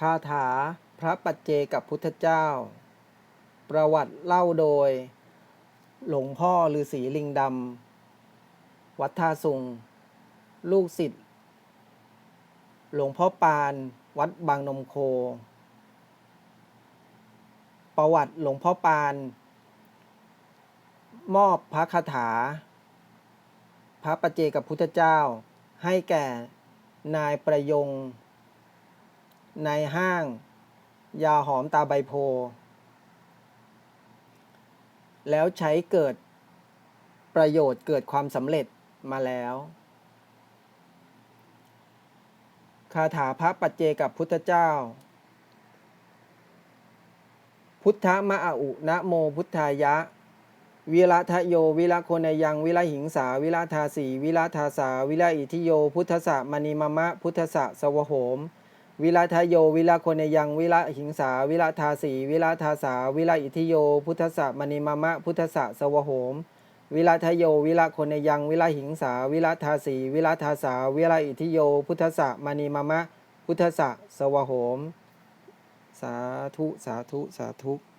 คาถาพระปัจเจกับพุทธเจ้า ประวัติเล่าโดย หลวงพ่อฤาษีลิงดำ วัดท่าสุง ลูกศิษย์หลวงพ่อปาน วัดบางนมโค ประวัติหลวงพ่อปาน มอบพระคาถา พระปัจเจกับพุทธเจ้า ให้แก่นายประยง ในห้าง ยาหอมตาใบโพ แล้วใช้เกิดประโยชน์เกิดความสำเร็จมาแล้ว คาถาพระปัจเจกับพุทธเจ้า พุทธมะอุนะโมพุทธายะ วิระทโย วิระโคนยัง วิระหิงสา วิระทาสี วิระทาสา วิระอิทิโย พุทธสะมณีมะมะ พุทธสะสวโหม วิระทะโย วิระโคนยัง วิระหิงสา วิระทาสี วิระทาสา วิระอิทิโย พุทธะมณีมามะ พุทธสะสวโหม วิระทะโย วิระโคนยัง วิระหิงสา วิระทาสี วิระทาสา วิระอิทิโย พุทธะมณีมามะ พุทธสะสวโหม สาธุ สาธุ สาธุ